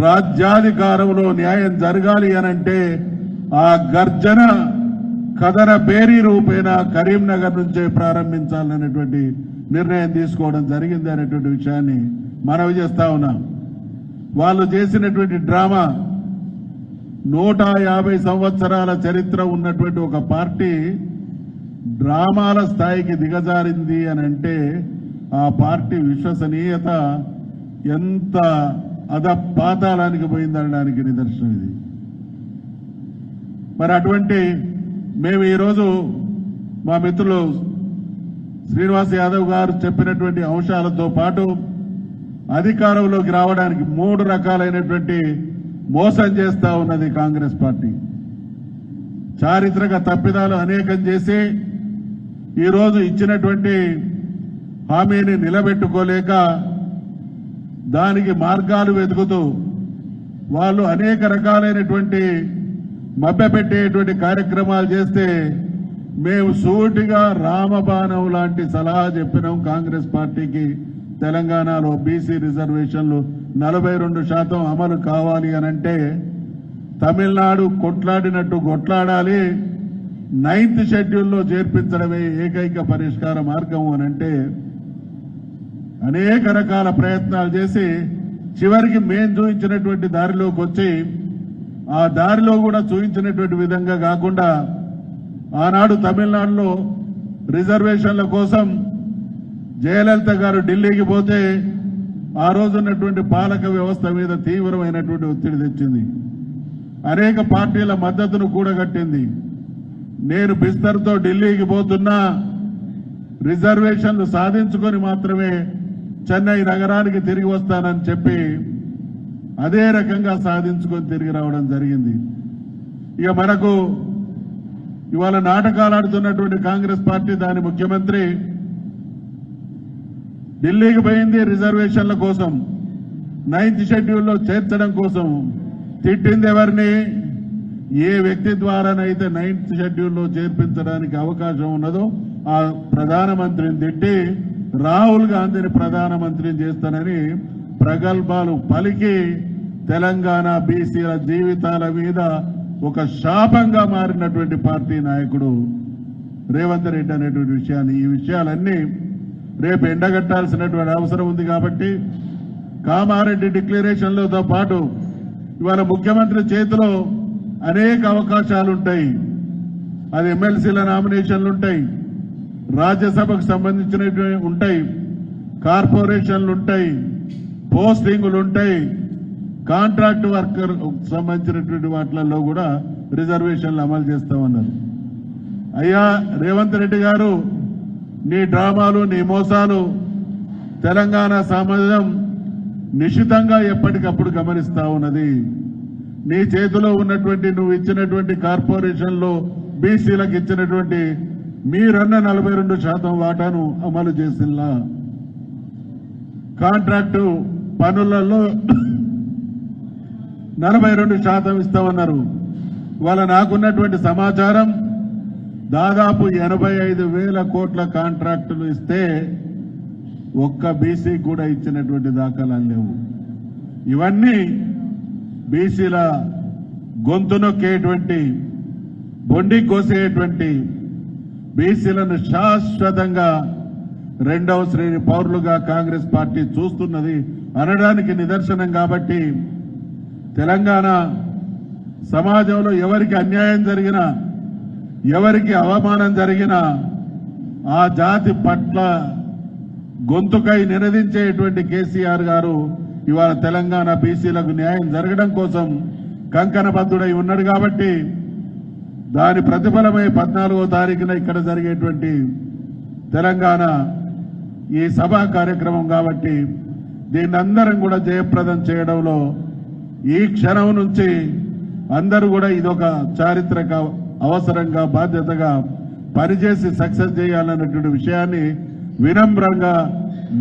రాజ్యాధికారంలో న్యాయం జరగాలి అనంటే ఆ గర్జన కథన పేరీ రూపేణ కరీంనగర్ నుంచే ప్రారంభించాలనేటువంటి నిర్ణయం తీసుకోవడం జరిగింది అనేటువంటి విషయాన్ని మనవి చేస్తా ఉన్నాం. వాళ్ళు చేసినటువంటి డ్రామా నూట యాభై సంవత్సరాల చరిత్ర ఉన్నటువంటి ఒక పార్టీ డ్రామాల స్థాయికి దిగజారింది అని అంటే ఆ పార్టీ విశ్వసనీయత ఎంత అద పాతాళానికి పోయిందనడానికి నిదర్శనం ఇది. మరి అటువంటి మేము ఈరోజు మా మిత్రులు శ్రీనివాస్ యాదవ్ గారు చెప్పినటువంటి అంశాలతో పాటు అధికారంలోకి రావడానికి మూడు రకాలైనటువంటి మోసం చేస్తా ఉన్నది కాంగ్రెస్ పార్టీ. చారిత్రక తప్పిదాలు అనేకం చేసి ఈరోజు ఇచ్చినటువంటి హామీని నిలబెట్టుకోలేక దానికి మార్గాలు వెతుకుతూ వాళ్ళు అనేక రకాలైనటువంటి మభ్యపెట్టేటువంటి కార్యక్రమాలు చేస్తే మేము సూటిగా రామబాణం లాంటి సలహా చెప్పినాం కాంగ్రెస్ పార్టీకి. తెలంగాణలో బీసీ రిజర్వేషన్లు నలభై రెండు శాతం అమలు కావాలి అనంటే తమిళనాడు కొట్లాడినట్టు కొట్లాడాలి నైన్త్ షెడ్యూల్లో చేర్పించడమే ఏకైక పరిష్కార మార్గం అనంటే అనేక రకాల ప్రయత్నాలు చేసి చివరికి మేము చూపించినటువంటి దారిలోకి వచ్చి ఆ దారిలో కూడా చూపించినటువంటి విధంగా కాకుండా ఆనాడు తమిళనాడులో రిజర్వేషన్ల కోసం జయలలిత గారు ఢిల్లీకి పోతే ఆ రోజున్నటువంటి పాలక వ్యవస్థ మీద తీవ్రమైనటువంటి ఒత్తిడి తెచ్చింది. అనేక పార్టీల మద్దతును కూడగట్టింది నేను బిస్తర్తో ఢిల్లీకి పోతున్నా రిజర్వేషన్లు సాధించుకొని మాత్రమే చెన్నై నగరానికి తిరిగి వస్తానని చెప్పి అదే రకంగా సాధించుకొని తిరిగి రావడం జరిగింది. ఇక మనకు ఇవాళ నాటకాలు ఆడుతున్నటువంటి కాంగ్రెస్ పార్టీ దాని ముఖ్యమంత్రి ఢిల్లీకి పోయింది రిజర్వేషన్ల కోసం నైన్త్ షెడ్యూల్లో చేర్చడం కోసం. తిట్టింది ఎవరిని? ఏ వ్యక్తి ద్వారానైతే నైన్త్ షెడ్యూల్లో చేర్పించడానికి అవకాశం ఉన్నదో ఆ ప్రధానమంత్రిని తిట్టి రాహుల్ గాంధీని ప్రధానమంత్రిని చేస్తానని ప్రగల్భాలు పలికి తెలంగాణ బీసీల జీవితాల మీద ఒక శాపంగా మారినటువంటి పార్టీ నాయకుడు రేవంత్ రెడ్డి అనేటువంటి విషయాన్ని ఈ విషయాలన్నీ రేపు ఎండగట్టాల్సినటువంటి అవసరం ఉంది కాబట్టి కామారెడ్డి డిక్లరేషన్లతో పాటు ఇవాళ ముఖ్యమంత్రి చేతిలో అనేక అవకాశాలుంటాయి. అది ఎమ్మెల్సీల నామినేషన్లు ఉంటాయి రాజ్యసభకు సంబంధించినవి ఉంటాయి. కార్పొరేషన్లు ఉంటాయి. పోస్టింగులు ఉంటాయి. కాంట్రాక్ట్ వర్కర్ సంబంధించినటువంటి వాటిలలో కూడా రిజర్వేషన్లు అమలు చేస్తామన్నారు. అయ్యా రేవంత్ రెడ్డి గారు నీ డ్రామాలు నీ మోసాలు తెలంగాణ సమాజం నిశితంగా ఎప్పటికప్పుడు గమనిస్తా ఉన్నది. నీ చేతిలో ఉన్నటువంటి నువ్వు ఇచ్చినటువంటి కార్పొరేషన్లో బీసీలకు ఇచ్చినటువంటి మీరన్న నలభై రెండు శాతం వాటాను అమలు చేసిల్లా. కాంట్రాక్టు పనులలో నలభై రెండు శాతం ఇస్తామన్నారు. వాళ్ళ నాకున్నటువంటి సమాచారం దాదాపు ఎనభై ఐదు వేల కోట్ల కాంట్రాక్టులు ఇస్తే ఒక్క బీసీ కూడా ఇచ్చినటువంటి దాఖలాలు లేవు. ఇవన్నీ బీసీల గొంతు నొక్కేటువంటి బొండి కోసేటువంటి బీసీలను శాశ్వతంగా రెండవ శ్రేణి పౌరులుగా కాంగ్రెస్ పార్టీ చూస్తున్నది అనడానికి నిదర్శనం కాబట్టి తెలంగాణ సమాజంలో ఎవరికి అన్యాయం జరిగినా ఎవరికి అవమానం జరిగినా ఆ జాతి పట్ల గొంతుకై నినదించేటువంటి కేసీఆర్ గారు ఇవాళ తెలంగాణ బీసీలకు న్యాయం జరగడం కోసం కంకణబద్ధుడై ఉన్నాడు కాబట్టి దాని ప్రతిఫలమై పద్నాలుగో తారీఖున ఇక్కడ జరిగేటువంటి తెలంగాణ ఈ సభా కార్యక్రమం కాబట్టి దీన్ని అందరం కూడా జయప్రదం చేయడంలో ఈ క్షణం నుంచి అందరూ కూడా ఇదొక చారిత్రక అవసరంగా బాధ్యతగా పనిచేసి సక్సెస్ చేయాలన్నటువంటి విషయాన్ని వినమ్రంగా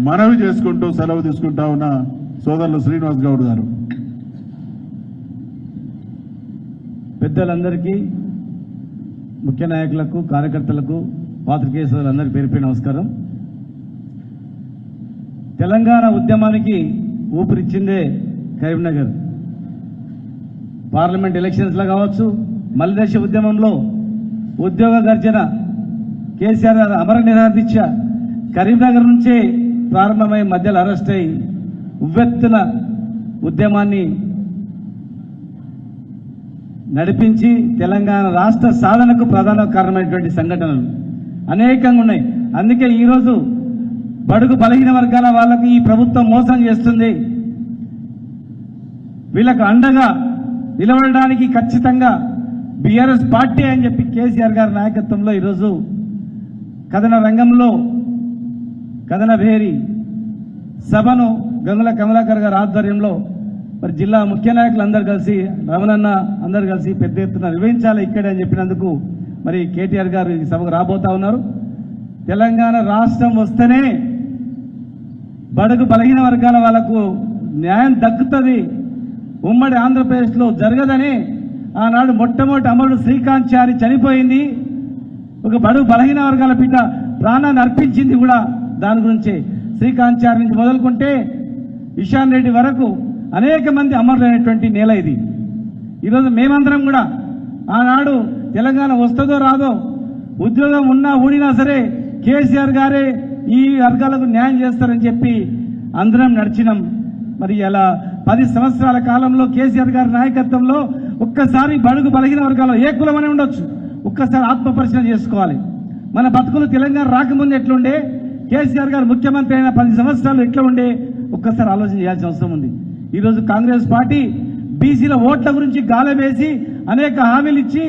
మనవి చేసుకుంటూ సెలవు తీసుకుంటా ఉన్న సోదరులు శ్రీనివాస్ గౌడ్ గారు. పెద్దలందరికీ ముఖ్య నాయకులకు కార్యకర్తలకు పాత్రికేయ సోదరులందరికీ పేరు పేరు నమస్కారం. తెలంగాణ ఉద్యమానికి ఊపిరిచ్చిందే కరీంనగర్. పార్లమెంట్ ఎలక్షన్స్లో కావచ్చు మలిదశ ఉద్యమంలో ఉద్యోగ గర్జన కేసీఆర్ గారు అమర నిరాదీక్ష కరీంనగర్ నుంచే ప్రారంభమై మధ్యలో అరెస్ట్ అయి ఉవ్వెత్తున ఉద్యమాన్ని నడిపించి తెలంగాణ రాష్ట్ర సాధనకు ప్రధాన కారణమైనటువంటి సంఘటనలు అనేకంగా ఉన్నాయి. అందుకే ఈరోజు బడుగు బలహీన వర్గాల వాళ్ళకు ఈ ప్రభుత్వం మోసం చేస్తుంది. వీళ్ళకు అండగా నిలబడడానికి ఖచ్చితంగా బీఆర్ఎస్ పార్టీ అని చెప్పి కేసీఆర్ గారి నాయకత్వంలో ఈరోజు కథన రంగంలో కథన భేరి సభను గంగుల కమలాకర్ గారి ఆధ్వర్యంలో మరి జిల్లా ముఖ్య నాయకులు అందరు కలిసి రమణన్న అందరు కలిసి పెద్ద ఎత్తున నిర్వహించాలి ఇక్కడే అని చెప్పినందుకు మరి కేటీఆర్ గారు ఈ సభకు రాబోతా ఉన్నారు. తెలంగాణ రాష్ట్రం వస్తేనే బడుగు బలహీన వర్గాల వాళ్ళకు న్యాయం దక్కుతుంది. ఉమ్మడి ఆంధ్రప్రదేశ్లో జరగదని ఆనాడు మొట్టమొదటి అమరుడు శ్రీకాంత్ చారి చనిపోయింది. ఒక బడుగు బలహీన వర్గాల బిడ్డ ప్రాణాన్ని అర్పించింది కూడా దాని గురించి. శ్రీకాంత్ చారి నుంచి మొదలుకుంటే ఇషాన్ రెడ్డి వరకు అనేక మంది అమరులైనటువంటి నేల ఇది. ఈరోజు మేమందరం కూడా ఆనాడు తెలంగాణ వస్తుందో రాదో ఉద్యోగం ఉన్నా ఊడినా సరే కేసీఆర్ గారే ఈ వర్గాలకు న్యాయం చేస్తారని చెప్పి అందరం నడిచినాం. మరి అలా పది సంవత్సరాల కాలంలో కేసీఆర్ గారి నాయకత్వంలో ఒక్కసారి బడుగు బలిగిన వర్గాల్లో ఏ కులమనే ఉండొచ్చు. ఒక్కసారి ఆత్మపరిశీలన చేసుకోవాలి. మన బతుకులు తెలంగాణ రాకముందు ఎట్లుండే? కేసీఆర్ గారు ముఖ్యమంత్రి అయిన పది సంవత్సరాలు ఎట్లా ఉండే? ఒక్కసారి ఆలోచన చేయాల్సిన అవసరం ఉంది. ఈరోజు కాంగ్రెస్ పార్టీ బీసీల ఓట్ల గురించి గాలం వేసి అనేక హామీలు ఇచ్చి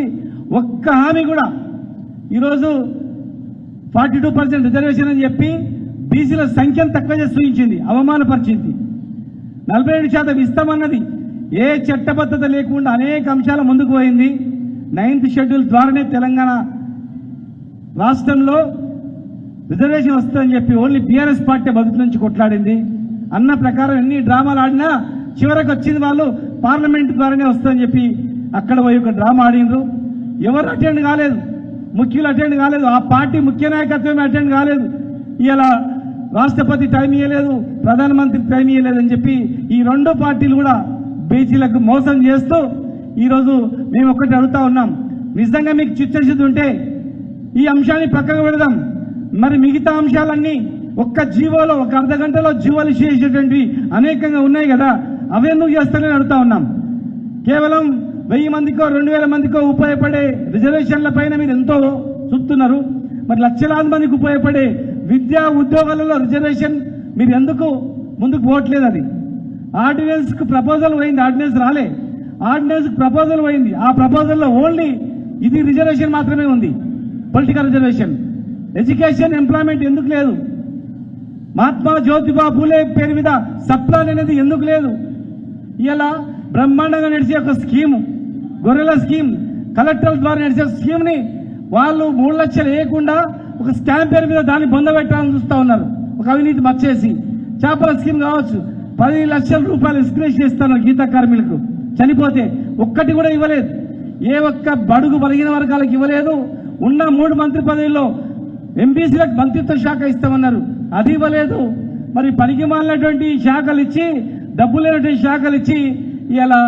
ఒక్క హామీ కూడా ఈరోజు ఫార్టీ టూ పర్సెంట్ రిజర్వేషన్ అని చెప్పి బీసీల సంఖ్యను తక్కువ చేసి చూపించింది అవమానపరిచింది. నలభై ఏడు శాతం ఇస్తామన్నది ఏ చట్టబద్ధత లేకుండా అనేక అంశాల ముందుకు పోయింది. నైన్త్ షెడ్యూల్ ద్వారానే తెలంగాణ రాష్ట్రంలో రిజర్వేషన్ వస్తుందని చెప్పి ఓన్లీ బీఆర్ఎస్ పార్టీ బతుకు నుంచి కొట్లాడింది. అన్న ప్రకారం ఎన్ని డ్రామాలు ఆడినా చివరకు వచ్చింది వాళ్ళు పార్లమెంట్ ద్వారానే వస్తుందని చెప్పి అక్కడ పోయి ఒక డ్రామా ఆడినరు ఎవరు అటెండ్ కాలేదు. ముఖ్యులు అటెండ్ కాలేదు. ఆ పార్టీ ముఖ్య నాయకత్వమే అటెండ్ కాలేదు. ఇలా రాష్ట్రపతి టైం ఇవ్వలేదు ప్రధానమంత్రి టైం ఇవ్వలేదు అని చెప్పి ఈ రెండు పార్టీలు కూడా బీసీలకు మోసం చేస్తూ ఈరోజు మేము ఒకటి అడుగుతా ఉన్నాం. నిజంగా మీకు చిత్తశుద్ధి ఉంటే ఈ అంశాన్ని పక్కకు పెడదాం. మరి మిగతా అంశాలన్నీ ఒక్క జీవోలో ఒక అర్ధ గంటలో జీవోలు చేసేటువంటి అనేకంగా ఉన్నాయి కదా. అవెందుకు చేస్తారని అడుగుతా ఉన్నాం. కేవలం వెయ్యి మందికో రెండు వేల మందికో ఉపయోగపడే రిజర్వేషన్ల పైన మీరు ఎంతో చూపుతున్నారు. మరి లక్షలాది మందికి ఉపయోగపడే విద్యా ఉద్యోగాలలో రిజర్వేషన్ మీరు ఎందుకు ముందుకు పోవట్లేదు అది? ఆర్డినెన్స్కి ప్రపోజల్ పోయింది ఆర్డినెన్స్ రాలే. ఆర్డినెన్స్ ప్రపోజల్ పోయింది. ఆ ప్రపోజల్లో ఓన్లీ ఇది రిజర్వేషన్ మాత్రమే ఉంది. Political reservation. ఎడ్యుకేషన్ ఎంప్లాయ్మెంట్ ఎందుకు లేదు? మహాత్మా జ్యోతిబా పూలే పేరు మీద సప్లాన్ అనేది ఎందుకు లేదు? ఇలా బ్రహ్మాండంగా నడిచే ఒక స్కీమ్ గొర్రెల స్కీమ్ కలెక్టర్ ద్వారా నడిచే స్కీమ్ని వాళ్ళు మూడు లక్షలు వేయకుండా ఒక స్టాంప్ పేరు మీద దాన్ని పొందబెట్టాలని చూస్తూ ఉన్నారు. ఒక అవినీతి మచ్చేసి. చేపల స్కీమ్ కావచ్చు. పది లక్షల రూపాయలు ఎస్క్రేజ్ చేస్తున్నారు గీతా కార్మికులకు. చనిపోతే ఒక్కటి కూడా ఇవ్వలేదు. ఏ ఒక్క బడుగు బలిగిన వర్గాలకు ఇవ్వలేదు. ఉన్న మూడు మంత్రి పదవిలో ఎంపీసీలకు మంత్రిత్వ శాఖ ఇస్తామన్నారు. అది ఇవ్వలేదు. మరి పనికి మాలినటువంటి శాఖలు ఇచ్చి డబ్బు లేనటువంటి శాఖలు ఇచ్చి ఇలా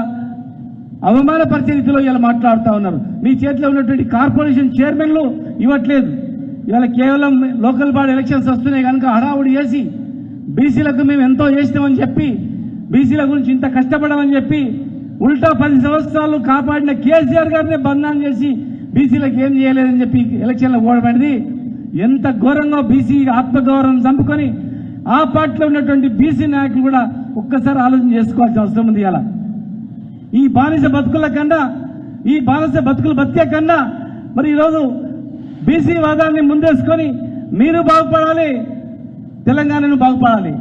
అవమానపరిచే రీతిలో ఇలా మాట్లాడుతూ ఉన్నారు. మీ చేతిలో ఉన్నటువంటి కార్పొరేషన్ చైర్మన్లు ఇవ్వట్లేదు. ఇవాళ కేవలం లోకల్ బాడీ ఎలక్షన్స్ వస్తున్నాయి కనుక హడావుడి చేసి బీసీలకు మేము ఎంతో చేసినామని చెప్పి బీసీల గురించి ఇంత కష్టపడమని చెప్పి ఉల్టా పది సంవత్సరాలు కాపాడిన కేసీఆర్ గారిని బంధనం చేసి బీసీలకు ఏం చేయలేదని చెప్పి ఎలక్షన్లో ఓడబడింది. ఎంత ఘోరంగా బీసీ ఆత్మగౌరవం చంపుకొని ఆ పార్టీలో ఉన్నటువంటి బీసీ నాయకులు కూడా ఒక్కసారి ఆలోచన చేసుకోవాల్సిన అవసరం ఉంది ఇలా ఈ బానిస బతుకుల కన్నా ఈ బానిస బతుకులు బతికే కన్నా మరి ఈరోజు బీసీ వాదాన్ని ముందేసుకొని మీరు బాగుపడాలి తెలంగాణను బాగుపడాలి.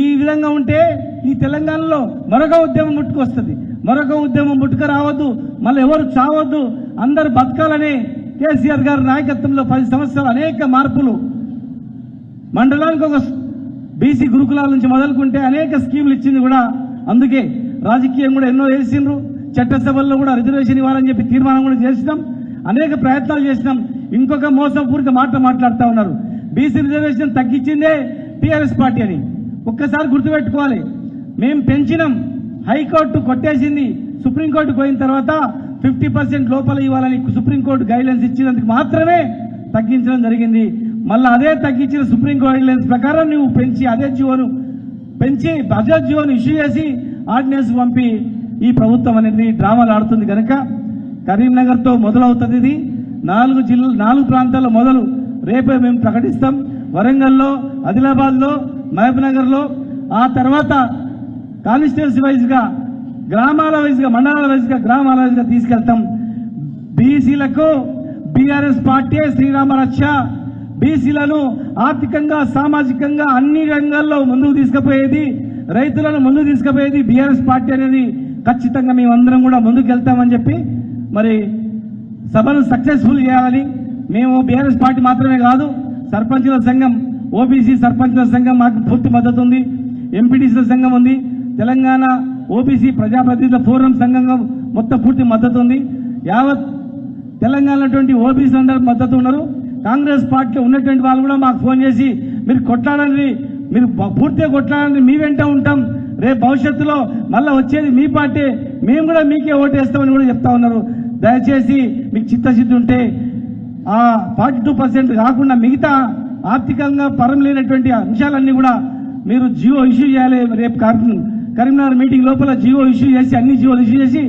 ఈ విధంగా ఉంటే ఈ తెలంగాణలో మరొక ఉద్యమం ముట్టుకొస్తుంది. మరొక ఉద్యమం ముట్టుక రావద్దు మళ్ళీ ఎవరు చావద్దు అందరు బతకాలని కేసీఆర్ గారి నాయకత్వంలో పది సంవత్సరాలు అనేక మార్పులు. మండలానికి ఒక బీసీ గురుకులాల నుంచి మొదలుకుంటే అనేక స్కీములు ఇచ్చింది కూడా అందుకే రాజకీయం కూడా ఎన్నో వేసిండ్రు చట్టసభల్లో కూడా రిజర్వేషన్ ఇవ్వాలని చెప్పి తీర్మానం కూడా చేసినాం. అనేక ప్రయత్నాలు చేసినాం. ఇంకొక మోసపూరిత మాట మాట్లాడుతూ ఉన్నారు. బీసీ రిజర్వేషన్ తగ్గించిందే టీఆర్ఎస్ పార్టీ అని. ఒక్కసారి గుర్తుపెట్టుకోవాలి. మేము పెంచినాం. హైకోర్టు కొట్టేసింది. సుప్రీంకోర్టు పోయిన తర్వాత ఫిఫ్టీ పర్సెంట్ లోపల ఇవ్వాలని సుప్రీంకోర్టు గైడ్లైన్స్ ఇచ్చినందుకు మాత్రమే తగ్గించడం జరిగింది. మళ్ళీ అదే తగ్గించిన సుప్రీంకోర్టు గైడ్లైన్స్ ప్రకారం నువ్వు పెంచి అదే జీవోను పెంచి బజాజ్ జీవోను ఇష్యూ చేసి ఆర్డినెన్స్ పంపి ఈ ప్రభుత్వం అనేది డ్రామాలు ఆడుతుంది కనుక కరీంనగర్తో మొదలవుతుంది ఇది. నాలుగు జిల్లా నాలుగు ప్రాంతాల్లో మొదలు రేపే మేము ప్రకటిస్తాం. వరంగల్లో ఆదిలాబాద్లో మహబూబ్నగర్లో ఆ తర్వాత కాన్స్టిట్యున్సీ వైజ్గా గ్రామాల వైజ్గా మండలాల వైజ్గా గ్రామాల వైజ్గా తీసుకెళ్తాం. బీసీలకు బీఆర్ఎస్ పార్టీ శ్రీరామ రక్ష బీసీలను ఆర్థికంగా సామాజికంగా అన్ని రంగాల్లో ముందుకు తీసుకుపోయేది రైతులను ముందుకు తీసుకుపోయేది బీఆర్ఎస్ పార్టీ అనేది ఖచ్చితంగా మేమందరం కూడా ముందుకు వెళ్తామని చెప్పి మరి సభను సక్సెస్ఫుల్ చేయాలని మేము బీఆర్ఎస్ పార్టీ మాత్రమే కాదు సర్పంచుల సంఘం ఓబీసీ సర్పంచుల సంఘం మాకు పూర్తి మద్దతు ఉంది ఎంపీటీసీల సంఘం ఉంది తెలంగాణ ఓబీసీ ప్రజాప్రతినిధుల ఫోరం సంఘంగా మొత్తం పూర్తి మద్దతు ఉంది. యావత్ తెలంగాణటువంటి ఓబీసీ అందరూ మద్దతు ఉన్నారు. కాంగ్రెస్ పార్టీలో ఉన్నటువంటి వాళ్ళు కూడా మాకు ఫోన్ చేసి మీరు కొట్లాడండి మీరు పూర్తిగా కొట్లాడండి మీ వెంట ఉంటాం. రేపు భవిష్యత్తులో మళ్ళీ వచ్చేది మీ పార్టీ మేము కూడా మీకే ఓటేస్తామని కూడా చెప్తా ఉన్నారు. దయచేసి మీకు చిత్తశుద్ధి ఉంటే ఆ ఫార్టీ టూ పర్సెంట్ కాకుండా మిగతా ఆర్థికంగా పరం లేనటువంటి అంశాలన్నీ కూడా మీరు జియో ఇష్యూ చేయాలి రేపు కరీం- కరీంనగర్ మీటింగ్ లోపల జియో ఇష్యూ చేసి అన్ని జియోలు ఇష్యూ చేసి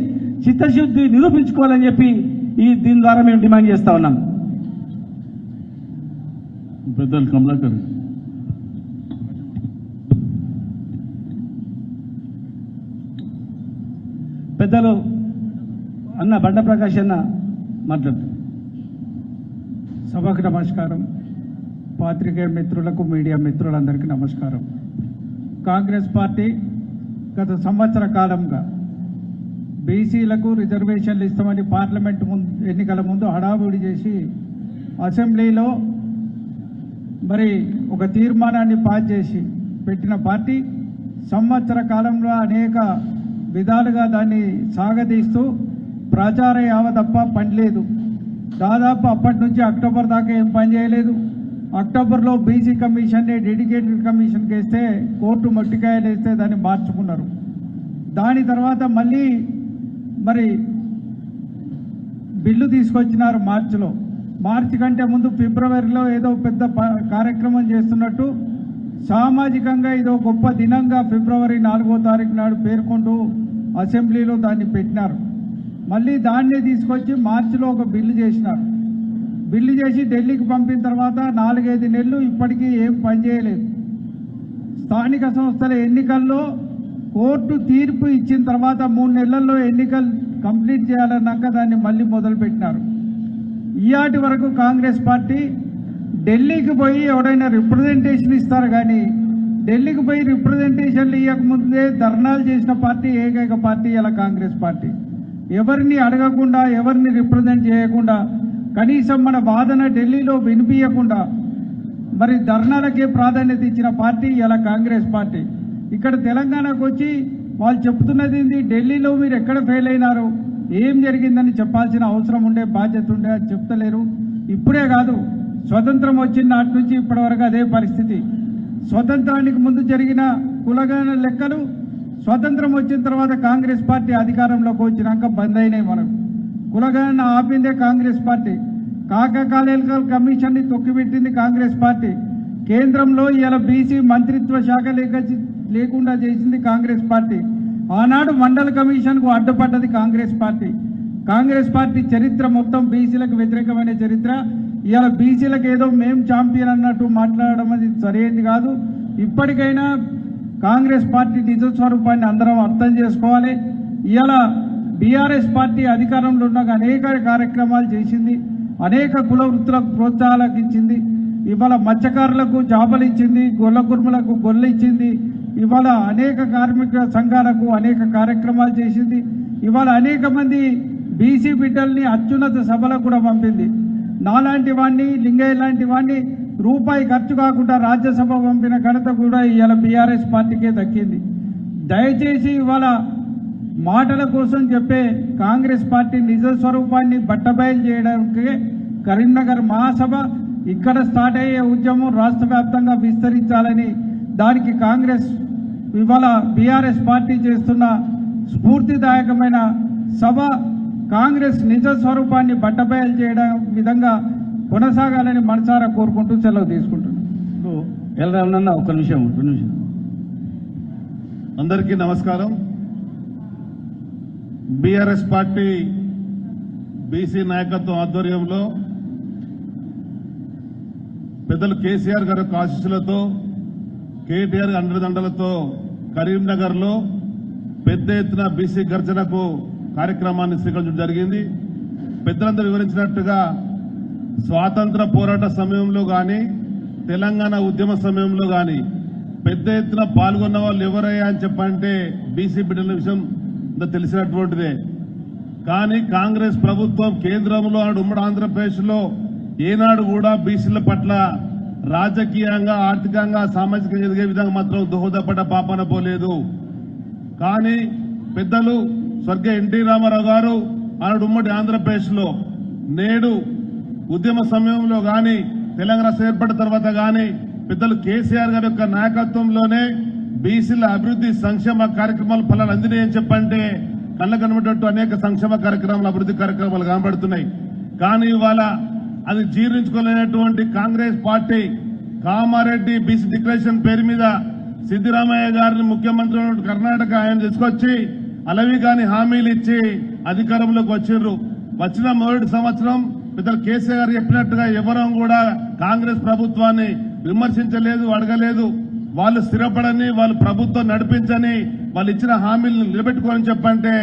చిత్తశుద్ధి నిరూపించుకోవాలని చెప్పి ఈ దీని ద్వారా మేము డిమాండ్ చేస్తా ఉన్నాం. పెద్దలు కమలాకర్. పెద్దలు అన్న బండ ప్రకాష్ అన్న మాట్లాడు. సభకు నమస్కారం. పాత్రికేయ మిత్రులకు మీడియా మిత్రులందరికీ నమస్కారం. కాంగ్రెస్ పార్టీ గత సంవత్సర కాలంగా బీసీలకు రిజర్వేషన్లు ఇస్తామని పార్లమెంట్ ముందు ఎన్నికల ముందు హడావుడి చేసి అసెంబ్లీలో మరి ఒక తీర్మానాన్ని పాస్ చేసి పెట్టిన పార్టీ సంవత్సర కాలంలో అనేక విధాలుగా దాన్ని సాగదీస్తూ ప్రచార యావ తప్ప పని లేదు దాదాపు అప్పటి నుంచి అక్టోబర్ దాకా ఏం పని చేయలేదు. అక్టోబర్లో బీసీ కమిషన్ని డెడికేటెడ్ కమిషన్కి వేస్తే కోర్టు మట్టికాయలు వేస్తే దాన్ని మార్చుకున్నారు. దాని తర్వాత మళ్ళీ మరి బిల్లు తీసుకొచ్చినారు మార్చిలో. మార్చి కంటే ముందు ఫిబ్రవరిలో ఏదో పెద్ద ప- కార్యక్రమం చేస్తున్నట్టు సామాజికంగా ఇదో గొప్ప దినంగా ఫిబ్రవరి నాలుగో తారీఖు నాడు పేర్కొంటూ అసెంబ్లీలో దాన్ని పెట్టినారు. మళ్ళీ దాన్నే తీసుకొచ్చి మార్చిలో ఒక బిల్లు చేసినారు. బిల్లు చేసి ఢిల్లీకి పంపిన తర్వాత నాలుగైదు నెలలు ఇప్పటికీ ఏం పనిచేయలేదు స్థానిక సంస్థల ఎన్నికల్లో కోర్టు తీర్పు ఇచ్చిన తర్వాత మూడు నెలల్లో ఎన్నికలు కంప్లీట్ చేయాలన్నాక దాన్ని మళ్ళీ మొదలుపెట్టినారు. ఇయాటి వరకు కాంగ్రెస్ పార్టీ ఢిల్లీకి పోయి ఎవడైనా రిప్రజెంటేషన్ ఇస్తారు కానీ ఢిల్లీకి పోయి రిప్రజెంటేషన్లు ఇవ్వకముందే ధర్నాలు చేసిన పార్టీ ఏకైక పార్టీ ఇలా కాంగ్రెస్ పార్టీ. ఎవరిని అడగకుండా ఎవరిని రిప్రజెంట్ చేయకుండా కనీసం మన వాదన ఢిల్లీలో వినిపించకుండా మరి ధర్నాలకే ప్రాధాన్యత ఇచ్చిన పార్టీ ఇలా కాంగ్రెస్ పార్టీ. ఇక్కడ తెలంగాణకు వచ్చి వాళ్ళు చెప్తున్నది ఢిల్లీలో మీరు ఎక్కడ ఫెయిల్ అయినారు? ఏం జరిగిందని చెప్పాల్సిన అవసరం ఉండే బాధ్యత ఉండే అది చెప్తలేరు. ఇప్పుడే కాదు స్వతంత్రం వచ్చిన నాటి నుంచి ఇప్పటి వరకు అదే పరిస్థితి. స్వతంత్రానికి ముందు జరిగిన కులగణ లెక్కలు స్వతంత్రం వచ్చిన తర్వాత కాంగ్రెస్ పార్టీ అధికారంలోకి వచ్చినాక బంద్ అయినాయి మనం. కులగణన ఆపిందే కాంగ్రెస్ పార్టీ. కాకకాలేకల్ కమిషన్ని తొక్కిపెట్టింది కాంగ్రెస్ పార్టీ. కేంద్రంలో ఇలా బీసీ మంత్రిత్వ శాఖ లేక లేకుండా చేసింది కాంగ్రెస్ పార్టీ. ఆనాడు మండల కమిషన్కు అడ్డుపడ్డది కాంగ్రెస్ పార్టీ. కాంగ్రెస్ పార్టీ చరిత్ర మొత్తం బీసీలకు వ్యతిరేకమైన చరిత్ర. ఇవాళ బీసీలకు ఏదో మేం ఛాంపియన్ అన్నట్టు మాట్లాడడం అది సరైనది కాదు. ఇప్పటికైనా కాంగ్రెస్ పార్టీ నిజ స్వరూపాన్ని అందరం అర్థం చేసుకోవాలి. ఇవాళ బీఆర్ఎస్ పార్టీ అధికారంలో ఉన్నాక అనేక కార్యక్రమాలు చేసింది. అనేక కుల వృత్తులకు ప్రోత్సాహాలకు ఇచ్చింది ఇవాళ మత్స్యకారులకు జాబలు ఇచ్చింది గొల్ల కుర్మలకు గొర్రెలు ఇచ్చింది ఇవాళ అనేక కార్మిక సంఘాలకు అనేక కార్యక్రమాలు చేసింది. ఇవాళ అనేక మంది బీసీ బిడ్డల్ని అత్యున్నత సభలకు కూడా పంపింది. నాలాంటి వాడిని లింగయ్య లాంటి వాడిని రూపాయి ఖర్చు కాకుండా రాజ్యసభ పంపిన ఘనత కూడా ఇవాళ బీఆర్ఎస్ పార్టీకే దక్కింది. దయచేసి ఇవాళ మాటల కోసం చెప్పే కాంగ్రెస్ పార్టీ నిజ స్వరూపాన్ని బట్టబయలు చేయడానికి కరీంనగర్ మహాసభ ఇక్కడ స్టార్ట్ అయ్యే ఉద్యమం రాష్ట్ర విస్తరించాలని దానికి కాంగ్రెస్ ఇవాళ బీఆర్ఎస్ పార్టీ చేస్తున్న స్ఫూర్తిదాయకమైన సభ కాంగ్రెస్ నిజ స్వరూపాన్ని బట్టబయలు చేయడం విధంగా కొనసాగాలని మనసారా కోరుకుంటూ సెలవు తీసుకుంటున్నాను. ఇప్పుడు వెళ్ళరామన్న ఒక్క నిమిషం ఒక్క నిమిషం. అందరికీ నమస్కారం. బీఆర్ఎస్ పార్టీ బీసీ నాయకత్వం ఆధ్వర్యంలో పెద్దలు కేసీఆర్ గారి యొక్క ఆశీస్సులతో కేటీఆర్ అండదండలతో కరీంనగర్లో పెద్ద ఎత్తున బీసీ గర్జనకు కార్యక్రమాన్ని స్వీకరించడం జరిగింది. పెద్దలందరూ వివరించినట్టుగా స్వాతంత్ర పోరాట సమయంలో కానీ తెలంగాణ ఉద్యమ సమయంలో కానీ పెద్ద ఎత్తున పాల్గొన్న వాళ్ళు ఎవరయ్యా అని చెప్పంటే బీసీ బిడ్డల విషయం తెలిసినటువంటిదే. కానీ కాంగ్రెస్ ప్రభుత్వం కేంద్రంలో ఉమ్మడి ఆంధ్రప్రదేశ్లో ఏనాడు కూడా బీసీల పట్ల రాజకీయంగా ఆర్థికంగా సామాజికంగా ఎదిగే విధంగా మాత్రం దోహదపడ్డ పాపన పోలేదు. కానీ పెద్దలు స్వర్గీయ ఎన్టీ రామారావు గారు ఆనాడు ఉమ్మడి ఆంధ్రప్రదేశ్లో నేడు ఉద్యమ సమయంలో గాని తెలంగాణ రాష్ట్రం ఏర్పడిన తర్వాత గాని పెద్దలు కేసీఆర్ గారి యొక్క నాయకత్వంలోనే బీసీల అభివృద్ధి సంక్షేమ కార్యక్రమాలు ఫలాలు అందినాయని చెప్పంటే కళ్ళ కనబడేటట్టు అనేక సంక్షేమ కార్యక్రమాలు అభివృద్ధి కార్యక్రమాలు కనబడుతున్నాయి. కానీ ఇవాళ అది జీర్ణించుకోలేనటువంటి Congress party Kamareddy BC declaration పేరు మీద సిద్దిరామయ్య గారిని ముఖ్యమంత్రి కర్ణాటక ఆయన తీసుకొచ్చి అలవి కాని హామీలు ఇచ్చి అధికారంలోకి వచ్చిండ్రు వచ్చిన మొదటి సంవత్సరం ఇతరులు కేసీఆర్ గారు చెప్పినట్టుగా ఎవరం కూడా కాంగ్రెస్ ప్రభుత్వాన్ని విమర్శించలేదు అడగలేదు. వాళ్ళు స్థిరపడని వాళ్ళు ప్రభుత్వం నడిపించని వాళ్ళు ఇచ్చిన హామీలను నిలబెట్టుకోని చెప్పంటే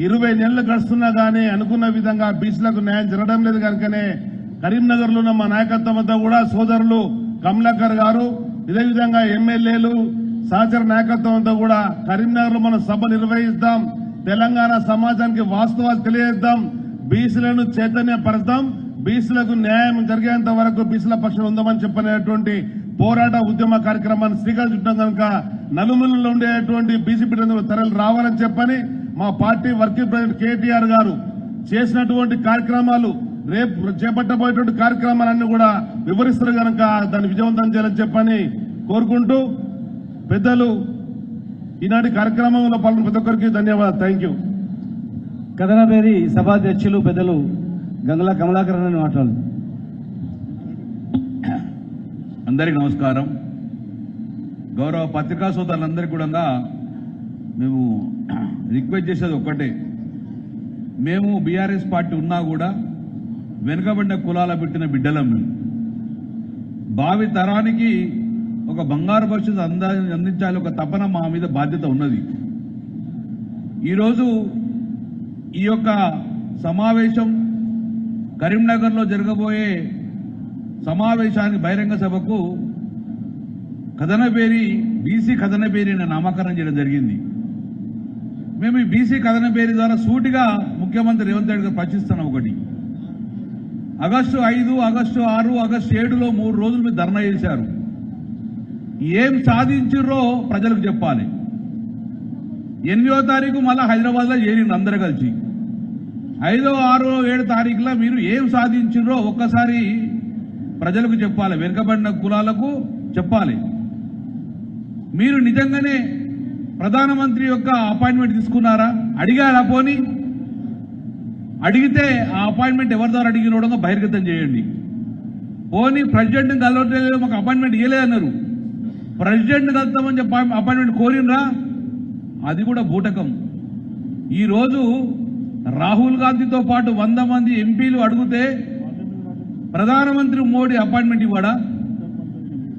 ఇరవై నెలలు గడుస్తున్నా గానీ అనుకున్న విధంగా బీసీలకు న్యాయం జరగడం లేదు కనుకనే కరీంనగర్లో ఉన్న మా నాయకత్వం అంతా కూడా సోదరులు కమలాకర్ గారు ఇదే విధంగా ఎమ్మెల్యేలు సహచర నాయకత్వం అంతా కూడా కరీంనగర్లో మనం సభ నిర్వహిస్తాం తెలంగాణ సమాజానికి వాస్తవాలు తెలియజేద్దాం బీసీలను చైతన్యపరచడం బీసీలకు న్యాయం జరిగేంత వరకు బీసీల పక్షం ఉందామని చెప్పినటువంటి పోరాట ఉద్యమ కార్యక్రమాన్ని స్వీకరించడం కనుక నలుమూలలో ఉండేటువంటి బీసీ బిడ్డలు తరలి రావాలని చెప్పని మా పార్టీ వర్కింగ్ ప్రెసిడెంట్ కేటీఆర్ గారు చేసినటువంటి కార్యక్రమాలు రేపు చేపట్టబోయేటువంటి కార్యక్రమాలన్నీ కూడా వివరిస్తారు కనుక దాన్ని విజయవంతం చేయాలని చెప్పని కోరుకుంటూ పెద్దలు ఈనాటి కార్యక్రమంలో పాల్గొన్న ప్రతి ఒక్కరికి ధన్యవాదాలు. థ్యాంక్ యూ కథనబేరి సభాధ్యక్షులు పెద్దలు గంగుల కమలాకరన్ అని మాట్లాడు అందరికీ నమస్కారం. గౌరవ పత్రికా సోదరులందరికీ కూడా మేము రిక్వెస్ట్ చేసేది ఒక్కటే. మేము బీఆర్ఎస్ పార్టీ ఉన్నా కూడా వెనుకబడిన కులాల పెట్టిన బిడ్డలం మేము. భావి తరానికి ఒక బంగారు భవిష్యత్తు అంద అందించాలి ఒక తపన మా మీద బాధ్యత ఉన్నది. ఈరోజు ఈ యొక్క సమావేశం కరీంనగర్లో జరగబోయే సమావేశానికి బహిరంగ సభకు కథనబేరి బీసీ కథనపేరి అనే నామకరణం చేయడం జరిగింది. మేము ఈ బీసీ కథనబేరి ద్వారా సూటిగా ముఖ్యమంత్రి రేవంత్ రెడ్డి గారు ప్రశ్నిస్తున్నాం ఒకటి. ఆగస్టు ఐదు ఆగస్టు ఆరు ఆగస్టు ఏడులో మూడు రోజులు మీరు ధర్నా చేశారు. ఏం సాధించిర్రో ప్రజలకు చెప్పాలి. ఎనిమిదో తారీఖు మళ్ళీ హైదరాబాద్లో చేరింది అందరు కలిసి. ఐదో ఆరో ఏడు తారీఖులో మీరు ఏం సాధించారో ఒక్కసారి ప్రజలకు చెప్పాలి. వెనుకబడిన కులాలకు చెప్పాలి. మీరు నిజంగానే ప్రధానమంత్రి యొక్క అపాయింట్మెంట్ తీసుకున్నారా? అడిగారా పోనీ? అడిగితే ఆ అపాయింట్మెంట్ ఎవరి ద్వారా అడిగినోడో బహిర్గతం చేయండి. పోనీ ప్రెసిడెంట్ని కలవట్లేదు మాకు అపాయింట్మెంట్ ఇవ్వలేదన్నారు ప్రెసిడెంట్ని కలుద్దామని చెప్పి అపాయింట్మెంట్ కోరినరా? అది కూడా బూటకం. ఈరోజు రాహుల్ గాంధీతో పాటు వంద మంది ఎంపీలు అడిగితే ప్రధానమంత్రి మోడీ అపాయింట్మెంట్ ఇవ్వడా?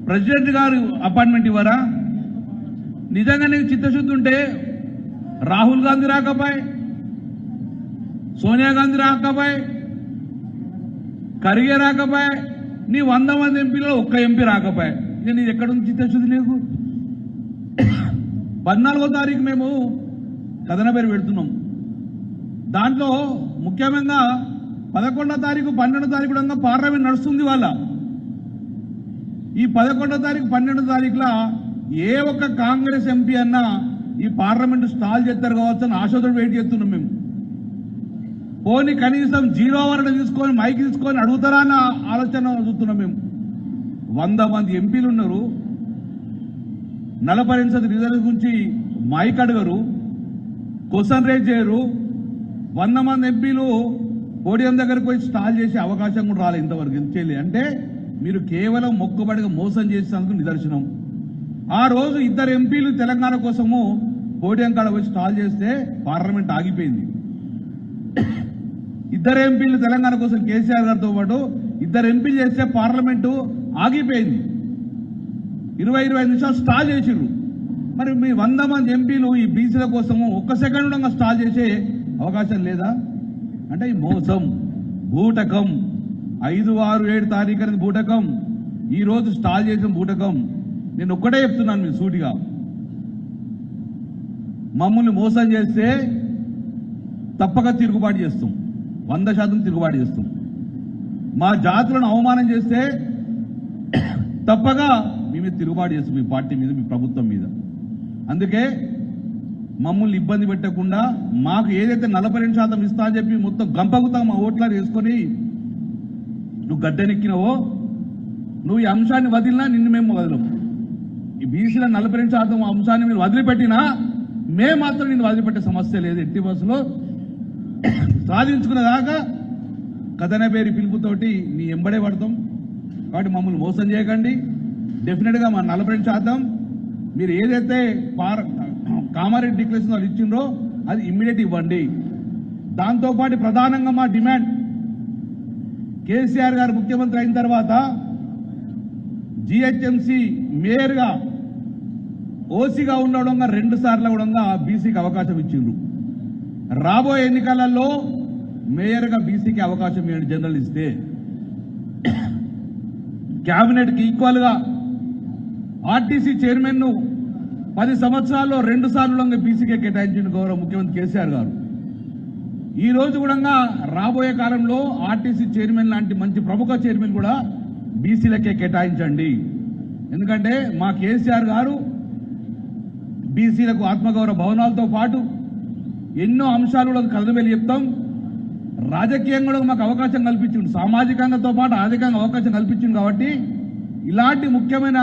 ప్రెసిడెంట్ గారు అపాయింట్మెంట్ ఇవ్వరా? నిజంగా నీకు చిత్తశుద్ధి ఉంటే రాహుల్ గాంధీ రాకపోయే సోనియా గాంధీ రాకపోయి ఖర్గే రాకపోయి నీ వంద మంది ఎంపీలో ఒక్క ఎంపీ రాకపాయ్ ఇక నీది ఎక్కడ నుంచి చిత్తశుద్ధి లేదు పద్నాలుగో తారీఖు మేము కథన పేరు పెడుతున్నాం. దాంట్లో ముఖ్యంగా పదకొండో తారీఖు పన్నెండో తారీఖు కూడా పార్లమెంట్ నడుస్తుంది వాళ్ళ ఈ పదకొండో తారీఖు పన్నెండో తారీఖుల ఏ ఒక్క కాంగ్రెస్ ఎంపీ అన్నా ఈ పార్లమెంట్ స్టాల్ చేస్తారు కావచ్చు అని ఆశతో వెయిట్ చేస్తున్నాం మేము. పోనీ కనీసం జీరో వరణ తీసుకొని మైక్ తీసుకొని అడుగుతారా అన్న ఆలోచన చూస్తున్నాం మేము. వంద మంది ఎంపీలు ఉన్నారు. నలభై రెండు రిజర్వ్ గురించి మైక్ అడగరు. క్వశ్చన్ రేజ్ చేయరు. వంద మంది ఎంపీలు పోడియం దగ్గరకు పోయి స్టాల్ చేసే అవకాశం కూడా రాలేదు ఇంతవరకు. ఎంత చేయలేదు? అంటే మీరు కేవలం మొక్కుబడిగా మోసం చేసినందుకు నిదర్శనం. ఆ రోజు ఇద్దరు ఎంపీలు తెలంగాణ కోసము పోడియం కాడ పోయి స్టాల్ చేస్తే పార్లమెంట్ ఆగిపోయింది. ఇద్దరు ఎంపీలు తెలంగాణ కోసం కేసీఆర్ గారితో పాటు ఇద్దరు ఎంపీలు చేస్తే పార్లమెంటు ఆగిపోయింది. ఇరవై ఇరవై నిమిషాలు స్టాల్ చేసిండ్రు మరి మీ వంద మంది ఎంపీలు ఈ బీసీల కోసము ఒక్క సెకండ్ ఉండగా స్టాల్ చేసే అవకాశం లేదా? అంటే ఈ మోసం బూటకం ఐదు ఆరు ఏడు తారీఖు అనేది బూటకం. ఈరోజు స్టాల్ చేసిన బూటకం. నేను ఒక్కటే చెప్తున్నాను మీరు సూటిగా. మమ్మల్ని మోసం చేస్తే తప్పక తిరుగుబాటు చేస్తాం. వంద శాతం తిరుగుబాటు చేస్తాం మా జాతులను అవమానం చేస్తే తప్పగా మీ మీద తిరుగుబాటు చేస్తాం మీ పార్టీ మీద మీ ప్రభుత్వం మీద. అందుకే మమ్మల్ని ఇబ్బంది పెట్టకుండా మాకు ఏదైతే నలభై రెండు శాతం ఇస్తా అని చెప్పి మొత్తం గంపగుతా మా ఓట్లా వేసుకొని నువ్వు గడ్డెనెక్కినవో నువ్వు ఈ అంశాన్ని వదిలినా నిన్ను మేము వదలం. ఈ బీసీల నలభై రెండు శాతం అంశాన్ని మీరు వదిలిపెట్టినా మేము మాత్రం నిన్ను వదిలిపెట్టే సమస్య లేదు. ఎట్టి బస్సులో సాధించుకునేదాకా కథన పేరు పిలుపుతోటి నీ ఎంబడే పడతాం. కాబట్టి మమ్మల్ని మోసం చేయకండి. డెఫినెట్గా మా నలభై చేద్దాం శాతం మీరు ఏదైతే పార్ కామారెడ్డి డిక్లరేషన్ వాళ్ళు ఇచ్చిండ్రో అది ఇమ్మీడియట్ ఇవ్వండి. దాంతోపాటు ప్రధానంగా మా డిమాండ్ కేసీఆర్ గారు ముఖ్యమంత్రి అయిన తర్వాత జిహెచ్ఎంసి మేయర్గా ఓసీగా ఉండడంగా రెండు సార్లు కూడా బీసీకి అవకాశం ఇచ్చిండ్రు. రాబోయే ఎన్నికలలో మేయర్గా బీసీకి అవకాశం ఇవ్వండి జనరల్ ఇస్తే. క్యాబినెట్కి ఈక్వల్గా ఆర్టీసీ చైర్మన్ను పది సంవత్సరాల్లో రెండు సార్లు బీసీకే కేటాయించిన గౌరవ ముఖ్యమంత్రి కేసీఆర్ గారు. ఈ రోజు కూడా రాబోయే కాలంలో ఆర్టీసీ చైర్మన్ లాంటి మంచి ప్రముఖ చైర్మన్ కూడా బీసీలకే కేటాయించండి. ఎందుకంటే మా కేసీఆర్ గారు బీసీలకు ఆత్మగౌరవ భవనాలతో పాటు ఎన్నో అంశాలు కూడా కలదవెళ్ళి చెప్తాం. రాజకీయంగా కూడా మాకు అవకాశం కల్పించింది సామాజికంగాతో పాటు ఆర్థికంగా అవకాశం కల్పించింది కాబట్టి ఇలాంటి ముఖ్యమైన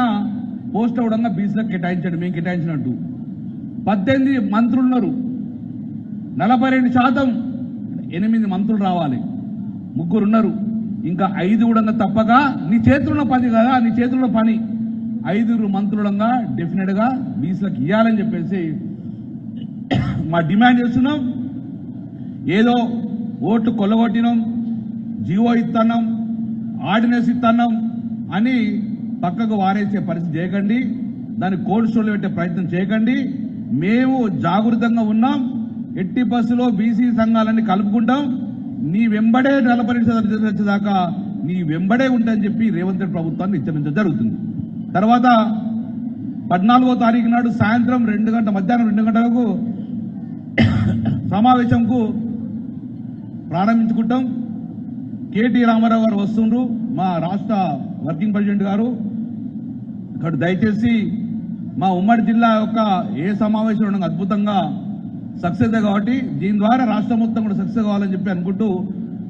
పోస్ట్ అవడంగా బీసీలకు కేటాయించాడు. మేము కేటాయించినట్టు. పద్దెనిమిది మంత్రులు ఉన్నారు. నలభై రెండు శాతం ఎనిమిది మంత్రులు రావాలి. ముగ్గురు ఉన్నారు. ఇంకా ఐదు కూడా తప్పక. నీ చేతుల్లో పని కదా నీ చేతుల్లో పని. ఐదుగురు మంత్రులంగా డెఫినెట్గా బీసీలకు ఇవ్వాలని చెప్పేసి మా డిమాండ్ చేస్తున్నాం. ఏదో ఓట్లు కొల్లగొట్టినాం జీవో ఇస్తున్నాం ఆర్డినెన్స్ ఇస్తున్నాం అని పక్కకు వారేసే పరిస్థితి చేయకండి. దాన్ని కోల్డ్ స్టోర్లో పెట్టే ప్రయత్నం చేయకండి. మేము జాగృతంగా ఉన్నాం. ఎట్టి బస్సులో బీసీ సంఘాలన్నీ కలుపుకుంటాం. నీ వెంబడే నలభై వచ్చేదాకా నీ వెంబడే ఉంటాయని చెప్పి రేవంత్ రెడ్డి ప్రభుత్వాన్ని హెచ్చరించడం జరుగుతుంది. తర్వాత పద్నాలుగో తారీఖు నాడు సాయంత్రం రెండు గంటల మధ్యాహ్నం రెండు గంటలకు సమావేశంకు ప్రారంభించుకుంటాం. కేటీ రామారావు గారు వస్తుండ్రు మా రాష్ట్ర వర్కింగ్ ప్రెసిడెంట్ గారు. ఇక్కడ దయచేసి మా ఉమ్మడి జిల్లా యొక్క ఏ సమావేశం ఉండగా అద్భుతంగా సక్సెస్ కాబట్టి దీని ద్వారా రాష్ట్రం మొత్తం కూడా సక్సెస్ కావాలని చెప్పి అనుకుంటూ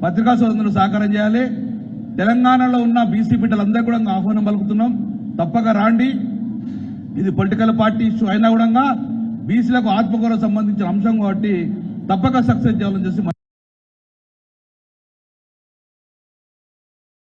పత్రికా సోదరులు సహకారం చేయాలి. తెలంగాణలో ఉన్న బీసీ బిడ్డలందరూ కూడా ఆహ్వానం పలుకుతున్నాం. తప్పక రాండి. ఇది పొలిటికల్ పార్టీ ఇష్యూ అయినా కూడా బీసీలకు ఆత్మకూర సంబంధించిన అంశం కాబట్టి తప్పక సక్సెస్ చేయాలని చేసి